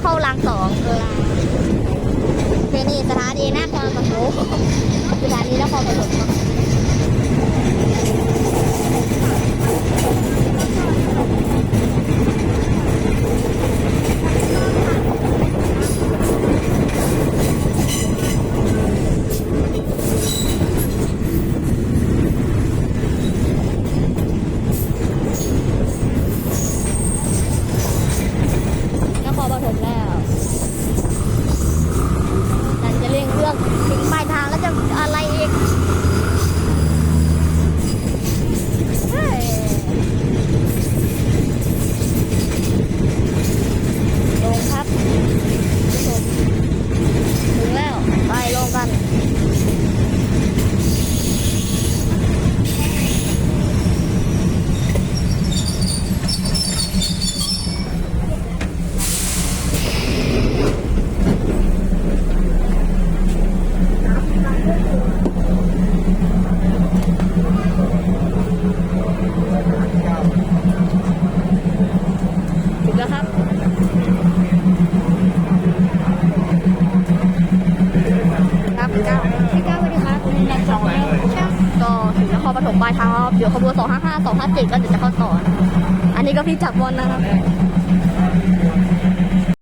เข้ารางสองเวลาเป็นนี่สถานีหน้าการประตู ถึงปลายทางครับเดี๋ยวขบวน255 257ก็เดี๋ยวจะเข้าต่อ อันนี้ก็พี่จับบอลนะครับ